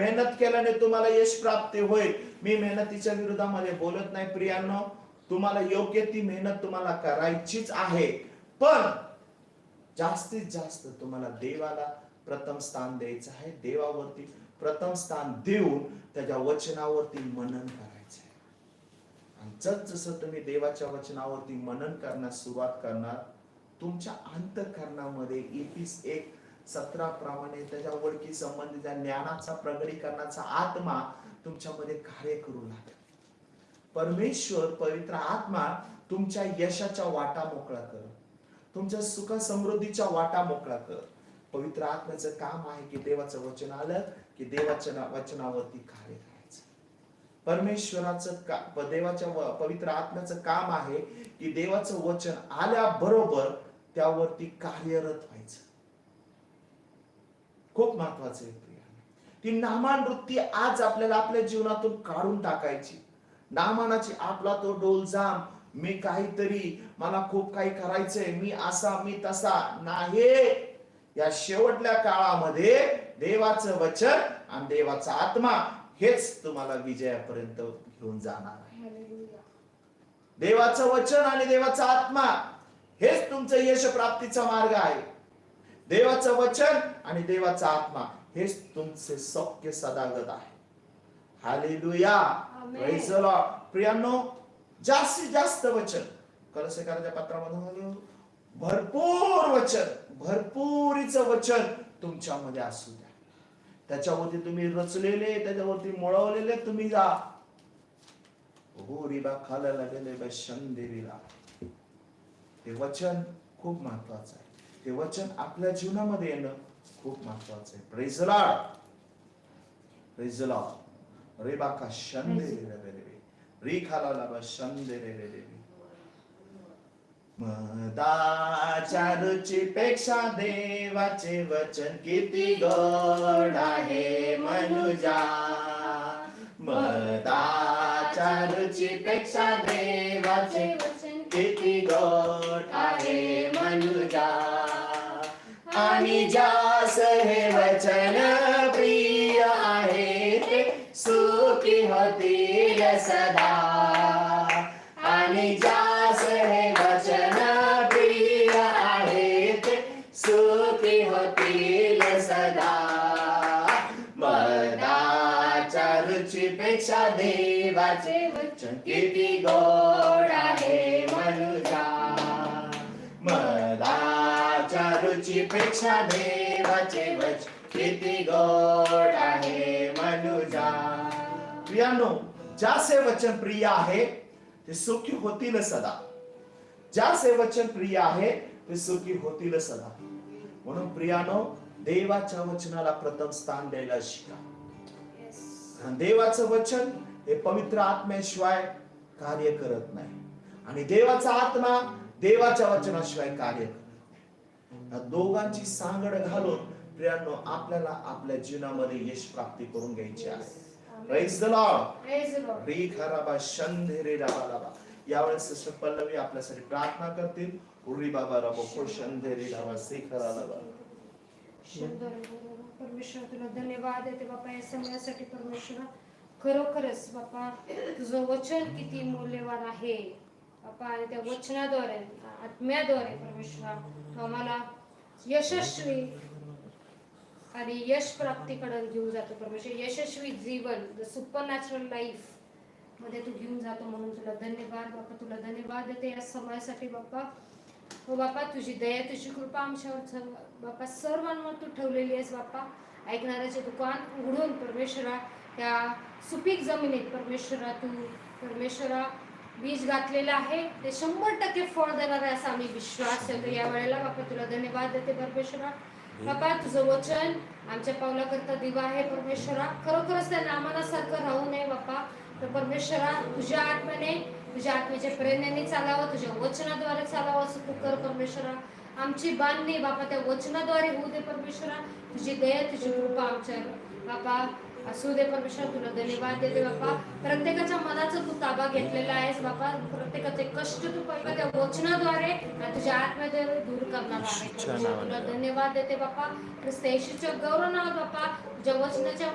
मेहनत केल्याने तुम्हाला यश प्राप्ती होईल. मी मेहनतीच्या विरोधामध्ये बोलत नाही प्रियांनो. तुम्हाला योग्य ती मेहनत तुम्हाला करायचीच आहे. पण जास्तीत जास्त तुम्हाला देवाला प्रथम स्थान द्यायचं आहे. देवावरती प्रथम स्थान देऊन त्याच्या वचनावरती मनन करायचं आहे. आणि जसजसं तुम्ही देवाच्या वचनावरती मनन करण्यास सुरुवात करणार तुमच्या अंतकरणामध्ये इपिस एक सत्राप्रमाणे त्याच्या ओळखी संबंधीच्या ज्ञानाचा प्रगटीकरणाचा आत्मा तुमच्यामध्ये कार्य करू लागेल. परमेश्वर पवित्र आत्मा तुमच्या यशाच्या वाटा मोकळा कर. तुमच्या सुख समृद्धीच्या वाटा मोकळा कर. पवित्र आत्म्याचं काम आहे की देवाचं वचन आलं की देवाच्या वचनावरती कार्य करायचं. परमेश्वराचं का देवाच्या पवित्र आत्म्याचं काम आहे की देवाचं वचन आल्याबरोबर त्यावरती कार्यरत खूप महत्वाचं आहे ती. नामानवृत्ती आज आपल्याला आपल्या जीवनातून काढून टाकायची. नामानाची आपला तो डोलजाम मी काहीतरी मला खूप काही करायचंय मी असा मी तसा नाही. या शेवटल्या काळामध्ये देवाचं वचन आणि देवाचा आत्मा हेच तुम्हाला विजयापर्यंत घेऊन जाणार आहे. देवाचं वचन आणि देवाचा आत्मा हेच तुमचं यश प्राप्तीचा मार्ग आहे. देवाचं वचन आणि देवाचा आत्मा हेच तुमचे सौख्य सदागत आहे. हालेलुया. प्रियांनो जास्तीत जास्त वचन. कलसेकाराच्या पत्रामध्ये म्हणलं, भरपूर वचन भरपुरीचं वचन तुमच्यामध्ये असू द्या. त्याच्यावरती तुम्ही रचलेले त्याच्यावरती मुळवलेले तुम्ही जा. हो रिबा खालायला गेले बा ते वचन खूप महत्वाचं आहे. ते वचन आपल्या जीवनामध्ये येणं खूप महत्वाचं आहे. प्रेज लॉर्ड रे बाका शंदे रे खाला ला बा शंदे रे रे रे. मदाच्या रुचीपेक्षा देवाचे वचन किती गोड आहे मनुजा. मदाच्या रुचीपेक्षा देवाचे किती गोड आहे मनुजा. आणि जास हे वचन प्रिय आहे ते सुखी होतील सदा. आणि जास हे वचन प्रिय आहे ते सुखी होतील सदा. मनाच्या रुचीपेक्षा देवाचे वचन किती रुचीपेक्षा देवाचे वचन किती गोड आहे मनुजा. प्रियानो ज्याचे वचन प्रिय आहे ते सुखी होतील सदा. ज्याचे वचन प्रिय आहे ते सुखी होतील सदा. म्हणून प्रियानो देवाच्या वचनाला प्रथम स्थान द्यायला शिका. आणि देवाचं वचन हे पवित्र आत्म्याशिवाय कार्य करत नाही. आणि देवाचा आत्मा देवाच्या वचनाशिवाय कार्य करत. या दोघांची सांगड घालून प्रियांनो आपल्याला आपल्या जीवनामध्ये यश प्राप्ती करून घ्यायची आहे. री खराबा राबा यावेळेस सिस्टर पल्लवी आपल्यासाठी प्रार्थना करतील. उरी बाबा राबो खो शंधेरे राबा. शेखरा राबा परमेश्वर तुला धन्यवाद देते बापा या समयासाठी परमेश्वर खरोखरच बापा तुझं वचन किती मूल्यवान आहे. बापा आणि त्या वचनाद्वारे आत्म्याद्वारे परमेश्वर तो आम्हाला यशस्वी आणि यश प्राप्तीकडे घेऊन जातो परमेश्वर. यशस्वी जीवन द सुपर नॅचरल लाईफमध्ये तू घेऊन जातो म्हणून तुला धन्यवाद. बाप्पा तुला धन्यवाद देते या समयासाठी बाप्पा. हो बापा तुझी दया तुझी कृपा आमच्यावर सर्व सर्वांवर तू ठेवलेली आहेस बाप्पा. ऐकणाऱ्याचे दुकान उघडून परमेश्वरा त्या सुपीक जमिनीत परमेश्वरा तू परमेश्वरा बीज घातलेलं आहे. ते शंभर टक्के फळ देणार आहे असा आम्ही विश्वास ठेवतो या वेळेला बापा तुला धन्यवाद देते परमेश्वरा. बापा तुझं वचन आमच्या पावलाकरता दिवा आहे परमेश्वरा. खरोखरच त्या नामानासारखं राहू नये बापा. तर परमेश्वरा तुझ्या आत्म्याने तुझ्या आत्म्याच्या प्रेरणेने चालावं तुझ्या वचनाद्वारे चालावं असं तू कर परमेश्वरा. आमची बांधणी बापा त्या वचनाद्वारे होऊ दे परमेश्वरा. तुझी दया तुझी कृपा आमच्यावर. बापा असू दे परमेश्वर तुला धन्यवाद देते बापा प्रत्येकाच्या मनाचा तू ताबा घेतलेला आहेस बापा प्रत्येकाचे कष्ट तू बापा त्या वचनाद्वारे आणि तुझ्या आत्म्याद्वारे दूर करणार आहे. तुला धन्यवाद देते बापा ख्रिस्त येशूच्या गौरव नावात बापा तुझ्या वचनाच्या